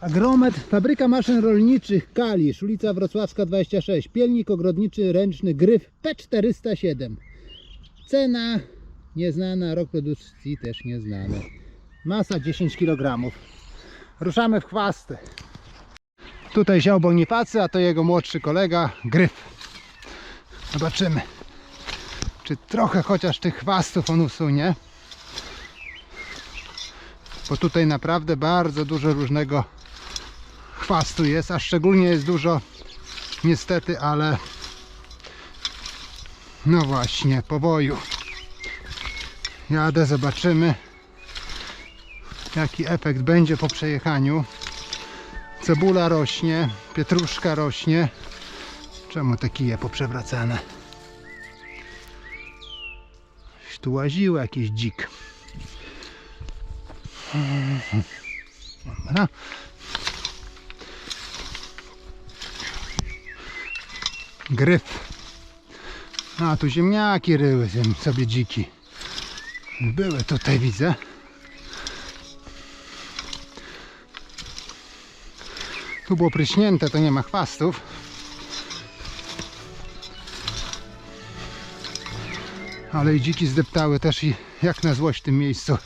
Agromet, fabryka maszyn rolniczych Kalisz, ulica Wrocławska 26, pielnik ogrodniczy ręczny Gryf P407. Cena nieznana, rok produkcji też nieznany. Masa 10 kg. Ruszamy w chwasty. Tutaj ział Bonifacy, a to jego młodszy kolega Gryf. Zobaczymy, czy trochę chociaż tych chwastów on usunie. Bo tutaj naprawdę bardzo dużo różnego chwastu jest, a szczególnie jest dużo niestety, ale no właśnie, powoju. Jadę, zobaczymy jaki efekt będzie po przejechaniu. Cebula rośnie, pietruszka rośnie. Czemu te kije poprzewracane? Tu łaziły jakiś dzik. Dobra. Gryf. A tu ziemniaki ryły sobie dziki. Były tutaj widzę. Tu było pryśnięte, to nie ma chwastów. Ale i dziki zdeptały też i jak na złość w tym miejscu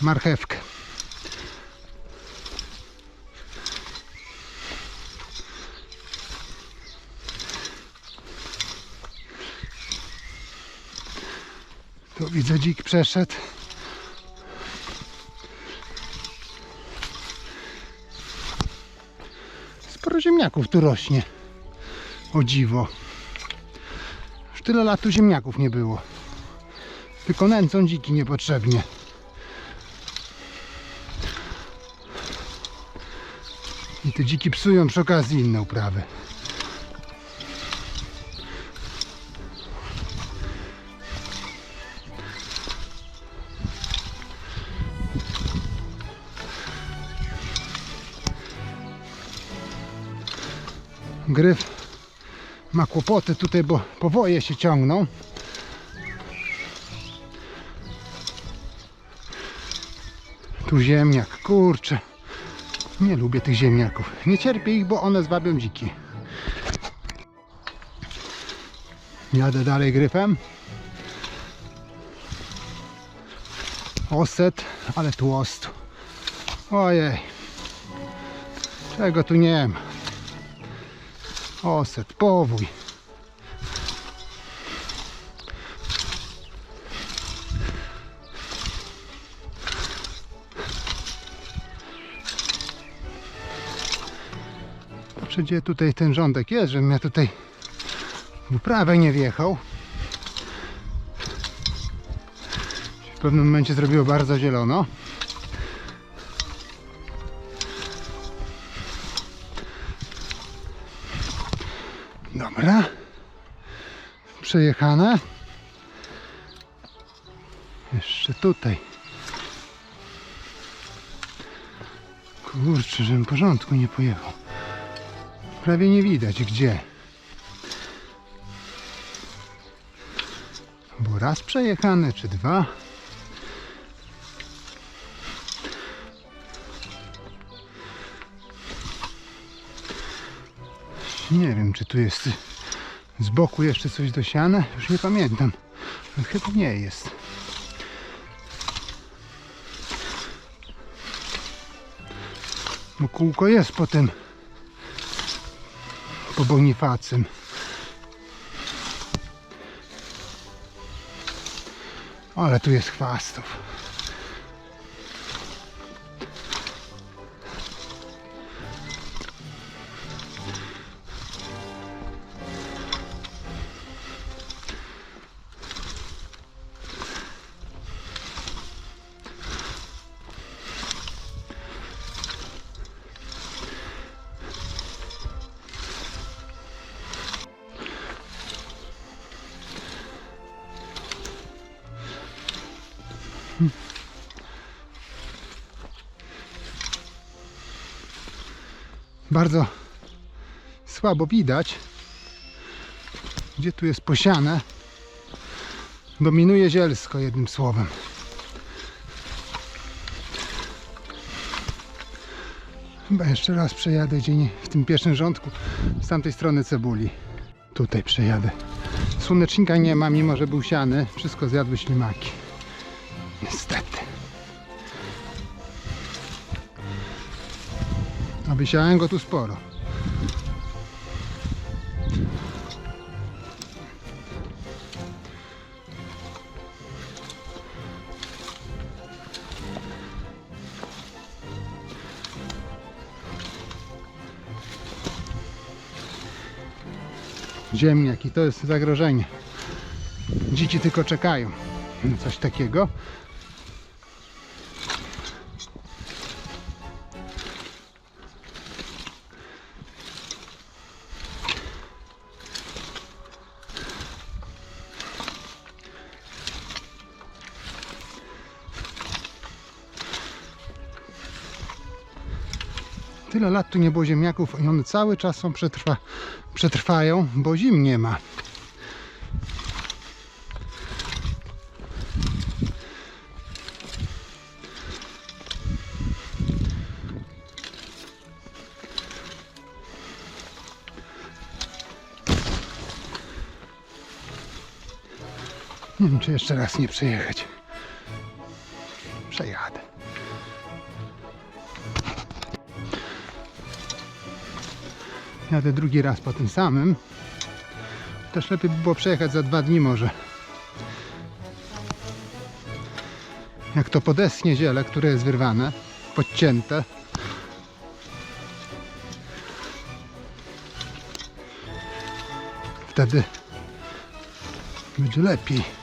marchewkę. Tu widzę dzik przeszedł. Sporo ziemniaków tu rośnie. O dziwo. Już tyle lat tu ziemniaków nie było. Tylko nęcą dziki niepotrzebnie. I te dziki psują przy okazji inne uprawy. Gryf ma kłopoty tutaj, bo powoje się ciągną. Tu ziemniak, kurczę. Nie lubię tych ziemniaków. Nie cierpię ich, bo one zwabią dziki. Jadę dalej gryfem. Oset, ale tłosto. Ojej. Czego tu nie ma? Oset, powój. Patrzę, gdzie tutaj ten rządek jest, żebym ja tutaj w uprawę nie wjechał. W pewnym momencie zrobiło bardzo zielono. Przejechane. Jeszcze tutaj. Kurczę, żebym porządku nie pojechał. Prawie nie widać gdzie. Bo raz przejechane, czy dwa. Nie wiem, czy tu jest z boku jeszcze coś dosiane. Już nie pamiętam. Chyba nie jest. Bo kółko jest po tym po Bonifacym. Ale tu jest chwastów. Bardzo słabo widać, gdzie tu jest posiane. Dominuje zielsko jednym słowem. Chyba jeszcze raz przejadę gdzie w tym pierwszym rządku z tamtej strony cebuli. Tutaj przejadę. Słonecznika nie ma, mimo że był siany. Wszystko zjadły ślimaki. Niestety. A wysiałem go tu sporo. Ziemniak i to jest zagrożenie. Dzieci tylko czekają na coś takiego. Tyle lat tu nie było ziemniaków i one cały czas są przetrwa, przetrwają, bo zim nie ma. Nie wiem, czy jeszcze raz nie przejechać. Przejadę. Jadę drugi raz po tym samym. Też lepiej by było przejechać za dwa dni może. Jak to podeschnie ziele, które jest wyrwane, podcięte. Wtedy będzie lepiej.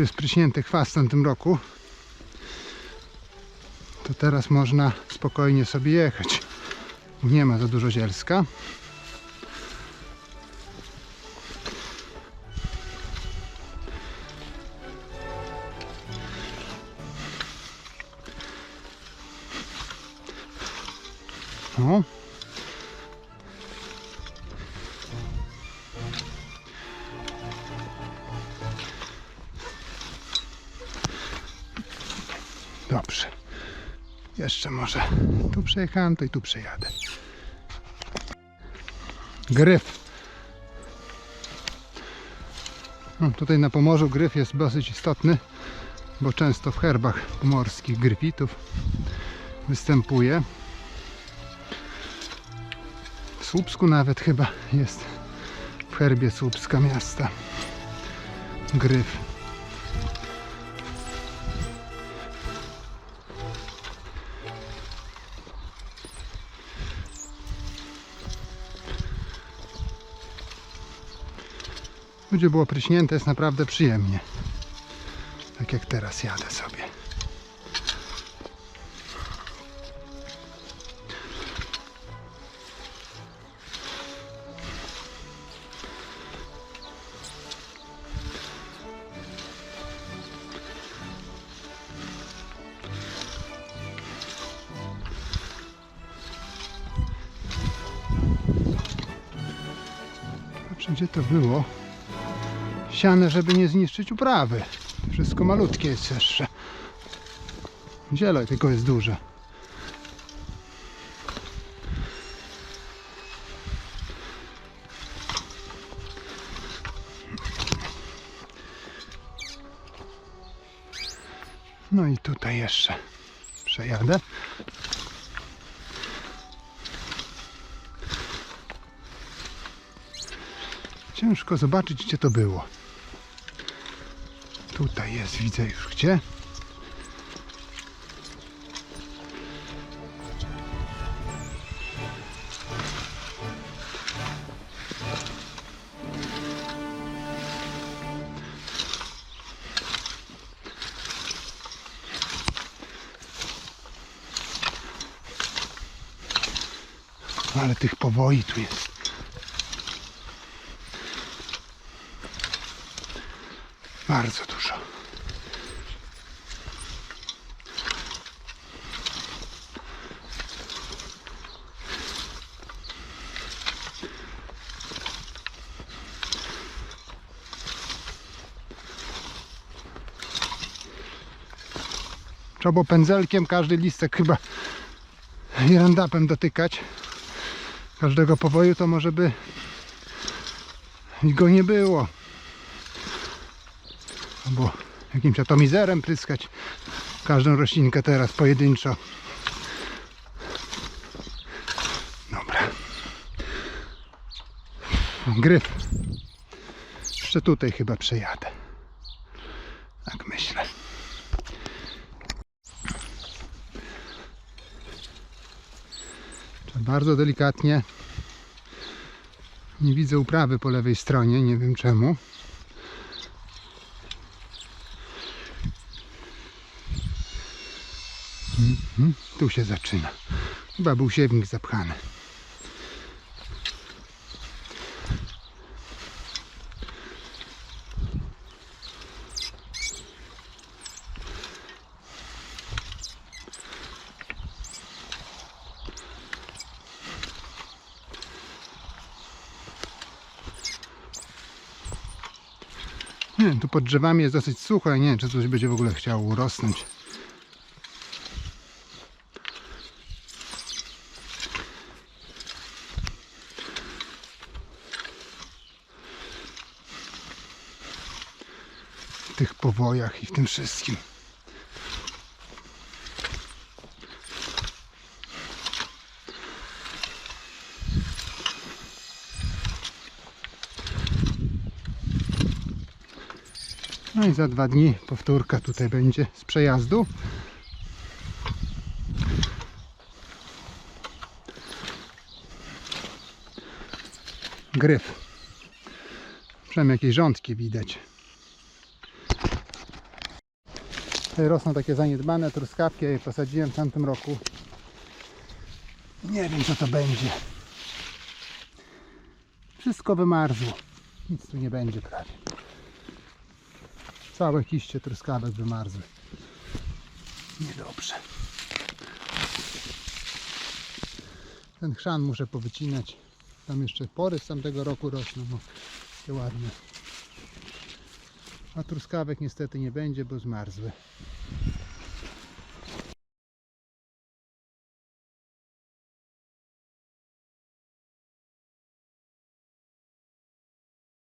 Tu jest pryśnięty chwast w tamtym roku. To teraz można spokojnie sobie jechać. Nie ma za dużo zielska. Dobrze. Jeszcze może tu przejechałem, to i tu przejadę. Gryf. No, tutaj na Pomorzu gryf jest dosyć istotny, bo często w herbach pomorskich gryfitów występuje. W Słupsku nawet chyba jest w herbie Słupska miasta gryf. Gdzie było pryśnięte jest naprawdę przyjemnie. Tak jak teraz jadę sobie. Gdzie to było? Siane, żeby nie zniszczyć uprawy. Wszystko malutkie jest jeszcze. Ziele tylko jest duże. No i tutaj jeszcze przejadę. Ciężko zobaczyć, gdzie to było. Tutaj jest, widzę już gdzie. Ale tych powoi tu jest. Bardzo dużo. Trzeba pędzelkiem każdy listek chyba i dotykać każdego powoju, to może by go nie było. Jakimś atomizerem pryskać każdą roślinkę teraz pojedynczo. Dobra. Gryf. Jeszcze tutaj chyba przejadę. Tak myślę. Trzeba bardzo delikatnie. Nie widzę uprawy po lewej stronie, nie wiem czemu. Mhm, Tu się zaczyna. Chyba był siewnik zapchany. Nie tu pod drzewami jest dosyć sucho, ja nie wiem, czy coś będzie w ogóle chciało urosnąć. Tych powojach i w tym wszystkim. No i za dwa dni powtórka tutaj będzie z przejazdu. Gryf. Przynajmniej jakieś rządki widać. Tutaj rosną takie zaniedbane truskawki, ja je posadziłem w tamtym roku. Nie wiem co to będzie. Wszystko wymarzło. Nic tu nie będzie prawie. Całe kiście truskawek wymarzły. Niedobrze. Ten chrzan muszę powycinać. Tam jeszcze pory z tamtego roku rosną. No, takie ładne. A truskawek niestety nie będzie, bo zmarzły.